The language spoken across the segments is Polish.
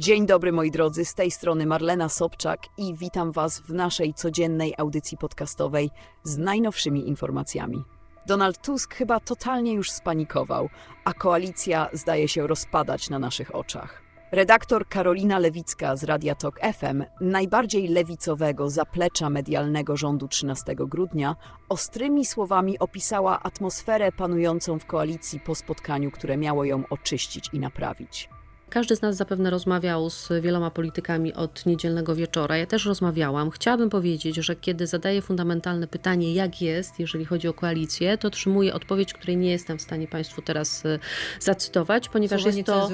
Dzień dobry moi drodzy, z tej strony Marlena Sobczak i witam Was w naszej codziennej audycji podcastowej z najnowszymi informacjami. Donald Tusk chyba totalnie już spanikował, a koalicja zdaje się rozpadać na naszych oczach. Redaktor Karolina Lewicka z Radia Tok FM, najbardziej lewicowego zaplecza medialnego rządu 13 grudnia, ostrymi słowami opisała atmosferę panującą w koalicji po spotkaniu, które miało ją oczyścić i naprawić. Każdy z nas zapewne rozmawiał z wieloma politykami od niedzielnego wieczora. Ja też rozmawiałam. Chciałabym powiedzieć, że kiedy zadaję fundamentalne pytanie, jak jest, jeżeli chodzi o koalicję, to otrzymuję odpowiedź, której nie jestem w stanie Państwu teraz y, zacytować, ponieważ Słowo jest to.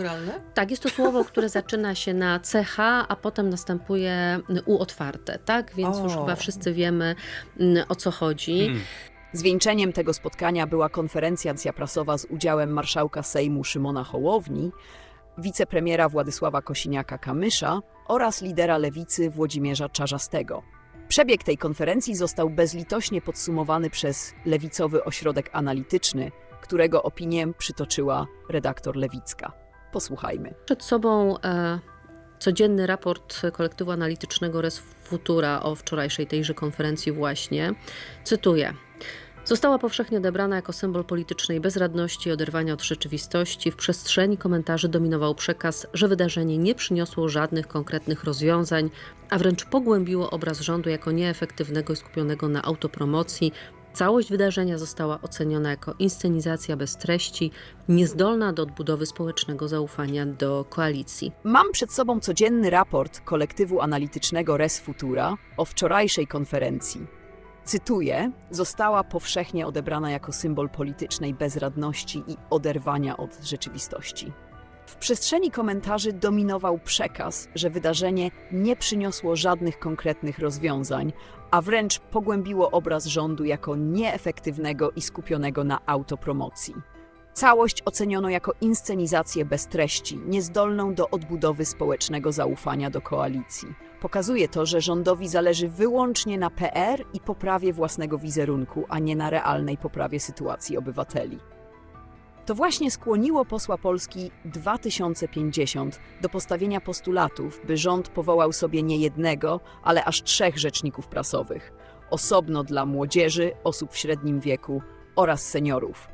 Tak, jest to słowo, które zaczyna się na CH, a potem następuje U otwarte, tak? Więc już O. chyba wszyscy wiemy mm, o co chodzi. Zwieńczeniem tego spotkania była konferencja prasowa z udziałem marszałka Sejmu Szymona Hołowni, wicepremiera Władysława Kosiniaka-Kamysza oraz lidera lewicy Włodzimierza Czarzastego. Przebieg tej konferencji został bezlitośnie podsumowany przez lewicowy ośrodek analityczny, którego opinię przytoczyła redaktor Lewicka. Posłuchajmy. Przed sobą e, codzienny raport kolektywu analitycznego Res Futura o wczorajszej tejże konferencji właśnie. Cytuję. Została powszechnie odebrana jako symbol politycznej bezradności i oderwania od rzeczywistości. W przestrzeni komentarzy dominował przekaz, że wydarzenie nie przyniosło żadnych konkretnych rozwiązań, a wręcz pogłębiło obraz rządu jako nieefektywnego i skupionego na autopromocji. Całość wydarzenia została oceniona jako inscenizacja bez treści, niezdolna do odbudowy społecznego zaufania do koalicji. Mam przed sobą codzienny raport kolektywu analitycznego Res Futura o wczorajszej konferencji. Cytuję: Została powszechnie odebrana jako symbol politycznej bezradności i oderwania od rzeczywistości. W przestrzeni komentarzy dominował przekaz, że wydarzenie nie przyniosło żadnych konkretnych rozwiązań, a wręcz pogłębiło obraz rządu jako nieefektywnego i skupionego na autopromocji. Całość oceniono jako inscenizację bez treści, niezdolną do odbudowy społecznego zaufania do koalicji. Pokazuje to, że rządowi zależy wyłącznie na PR i poprawie własnego wizerunku, a nie na realnej poprawie sytuacji obywateli. To właśnie skłoniło posła Polski 2050 do postawienia postulatów, by rząd powołał sobie nie jednego, ale aż trzech rzeczników prasowych osobno dla młodzieży, osób w średnim wieku oraz seniorów.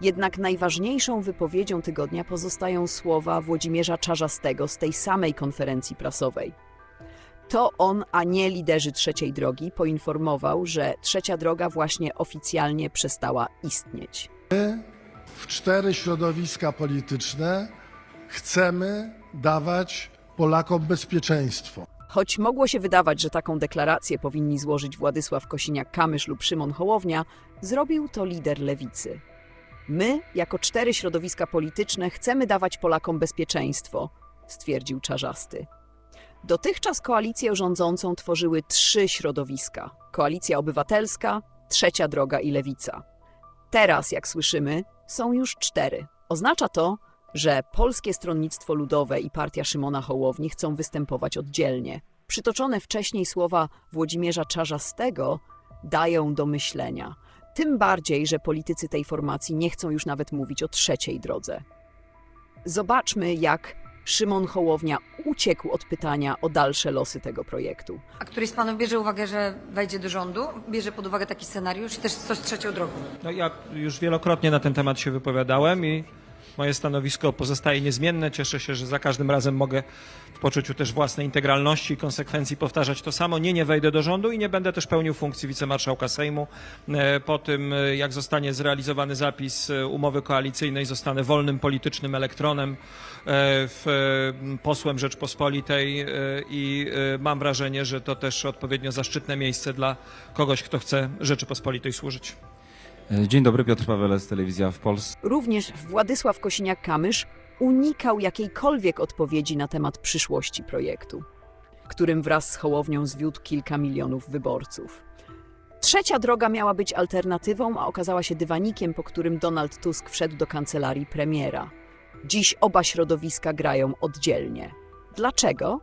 Jednak najważniejszą wypowiedzią tygodnia pozostają słowa Włodzimierza Czarzastego z tej samej konferencji prasowej. To on, a nie liderzy trzeciej drogi, poinformował, że trzecia droga właśnie oficjalnie przestała istnieć. w cztery środowiska polityczne chcemy dawać Polakom bezpieczeństwo. Choć mogło się wydawać, że taką deklarację powinni złożyć Władysław Kosiniak-Kamysz lub Szymon Hołownia, zrobił to lider lewicy. My, jako cztery środowiska polityczne, chcemy dawać Polakom bezpieczeństwo, stwierdził Czarzasty. Dotychczas koalicję rządzącą tworzyły trzy środowiska: Koalicja Obywatelska, Trzecia Droga i Lewica. Teraz, jak słyszymy, są już cztery. Oznacza to, że Polskie Stronnictwo Ludowe i Partia Szymona Hołowni chcą występować oddzielnie. Przytoczone wcześniej słowa Włodzimierza Czarzastego dają do myślenia. Tym bardziej, że politycy tej formacji nie chcą już nawet mówić o trzeciej drodze. Zobaczmy, jak Szymon Hołownia uciekł od pytania o dalsze losy tego projektu. A któryś z panów bierze uwagę, że wejdzie do rządu? Bierze pod uwagę taki scenariusz i też coś z trzecią drogą? No ja już wielokrotnie na ten temat się wypowiadałem i moje stanowisko pozostaje niezmienne. Cieszę się, że za każdym razem mogę w poczuciu też własnej integralności i konsekwencji powtarzać to samo. Nie, nie wejdę do rządu i nie będę też pełnił funkcji wicemarszałka Sejmu. E, Po tym, e, jak zostanie zrealizowany zapis e, umowy koalicyjnej, zostanę wolnym politycznym elektronem, posłem Rzeczpospolitej i mam wrażenie, że to też odpowiednio zaszczytne miejsce dla kogoś, kto chce Rzeczypospolitej służyć. Dzień dobry, Piotr Paweles, Telewizja w Polsce. Również Władysław Kosiniak-Kamysz unikał jakiejkolwiek odpowiedzi na temat przyszłości projektu, którym wraz z Hołownią zwiódł kilka milionów wyborców. Trzecia droga miała być alternatywą, a okazała się dywanikiem, po którym Donald Tusk wszedł do kancelarii premiera. Dziś oba środowiska grają oddzielnie. Dlaczego?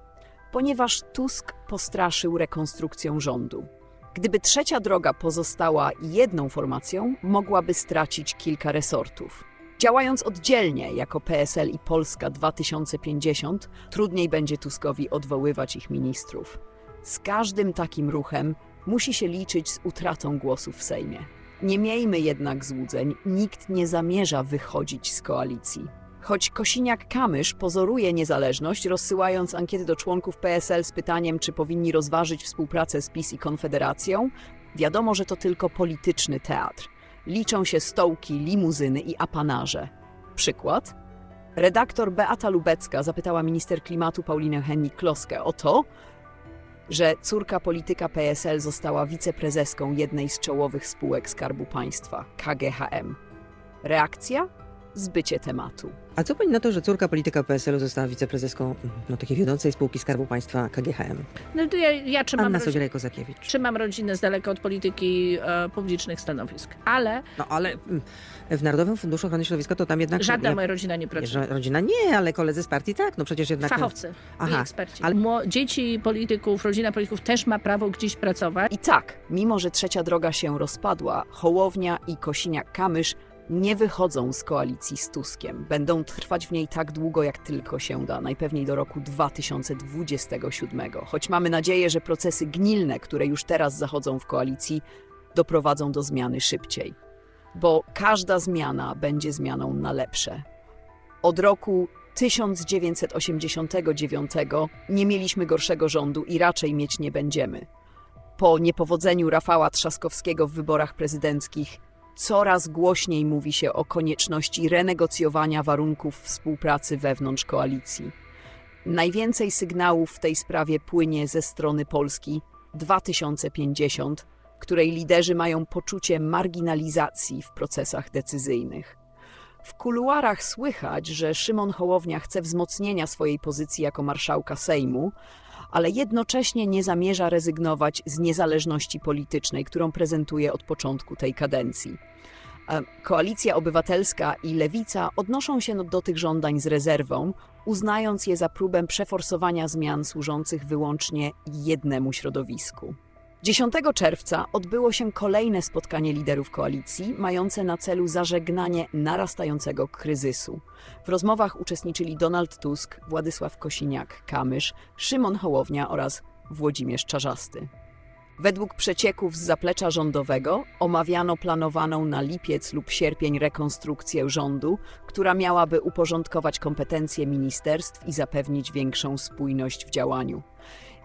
Ponieważ Tusk postraszył rekonstrukcją rządu. Gdyby trzecia droga pozostała jedną formacją, mogłaby stracić kilka resortów. Działając oddzielnie jako PSL i Polska 2050, trudniej będzie Tuskowi odwoływać ich ministrów. Z każdym takim ruchem musi się liczyć z utratą głosów w Sejmie. Nie miejmy jednak złudzeń, nikt nie zamierza wychodzić z koalicji. Choć Kosiniak-Kamysz pozoruje niezależność, rozsyłając ankiety do członków PSL z pytaniem, czy powinni rozważyć współpracę z PiS i Konfederacją, wiadomo, że to tylko polityczny teatr. Liczą się stołki, limuzyny i apanarze. Przykład? Redaktor Beata Lubecka zapytała minister klimatu Paulinę Hennig-Kloskę o to, że córka polityka PSL została wiceprezeską jednej z czołowych spółek Skarbu Państwa, KGHM. Reakcja? Zbycie tematu. A co pani na to, że córka polityka PSL-u została wiceprezeską no, takiej wiodącej spółki Skarbu Państwa KGHM? No to ja, ja trzymam, Anna rodzi- Sobieraj-Kozakiewicz. trzymam rodzinę z daleka od polityki e, publicznych stanowisk, ale No ale mm, w Narodowym Funduszu Ochrony Środowiska to tam jednak... żadna moja rodzina nie pracuje. że rodzina nie, ale koledzy z partii tak, no przecież jednak... Fachowcy i Aha, eksperci. ale- Mło- Dzieci polityków, rodzina polityków też ma prawo gdzieś pracować. I tak, mimo że trzecia droga się rozpadła, Hołownia i Kosiniak-Kamysz nie wychodzą z koalicji z Tuskiem. Będą trwać w niej tak długo, jak tylko się da, najpewniej do roku 2027. Choć mamy nadzieję, że procesy gnilne, które już teraz zachodzą w koalicji, doprowadzą do zmiany szybciej. Bo każda zmiana będzie zmianą na lepsze. Od roku 1989 nie mieliśmy gorszego rządu i raczej mieć nie będziemy. Po niepowodzeniu Rafała Trzaskowskiego w wyborach prezydenckich coraz głośniej mówi się o konieczności renegocjowania warunków współpracy wewnątrz koalicji. Najwięcej sygnałów w tej sprawie płynie ze strony Polski 2050, której liderzy mają poczucie marginalizacji w procesach decyzyjnych. W kuluarach słychać, że Szymon Hołownia chce wzmocnienia swojej pozycji jako marszałka Sejmu, ale jednocześnie nie zamierza rezygnować z niezależności politycznej, którą prezentuje od początku tej kadencji. E, Koalicja Obywatelska i Lewica odnoszą się do tych żądań z rezerwą, uznając je za próbę przeforsowania zmian służących wyłącznie jednemu środowisku. 10 czerwca odbyło się kolejne spotkanie liderów koalicji, mające na celu zażegnanie narastającego kryzysu. W rozmowach uczestniczyli Donald Tusk, Władysław Kosiniak-Kamysz, Szymon Hołownia oraz Włodzimierz Czarzasty. Według przecieków z zaplecza rządowego omawiano planowaną na lipiec lub sierpień rekonstrukcję rządu, która miałaby uporządkować kompetencje ministerstw i zapewnić większą spójność w działaniu.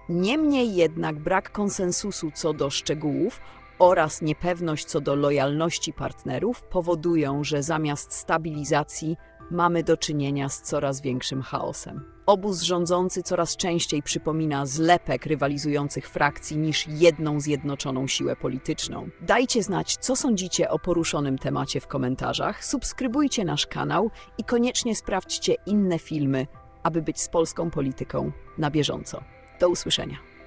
Niemniej jednak brak konsensusu co do szczegółów oraz niepewność co do lojalności partnerów powodują, że zamiast stabilizacji mamy do czynienia z coraz większym chaosem. Obóz rządzący coraz częściej przypomina zlepek rywalizujących frakcji niż jedną zjednoczoną siłę polityczną. Dajcie znać, co sądzicie o poruszonym temacie w komentarzach, subskrybujcie nasz kanał i koniecznie sprawdźcie inne filmy, aby być z polską polityką na bieżąco. Do usłyszenia.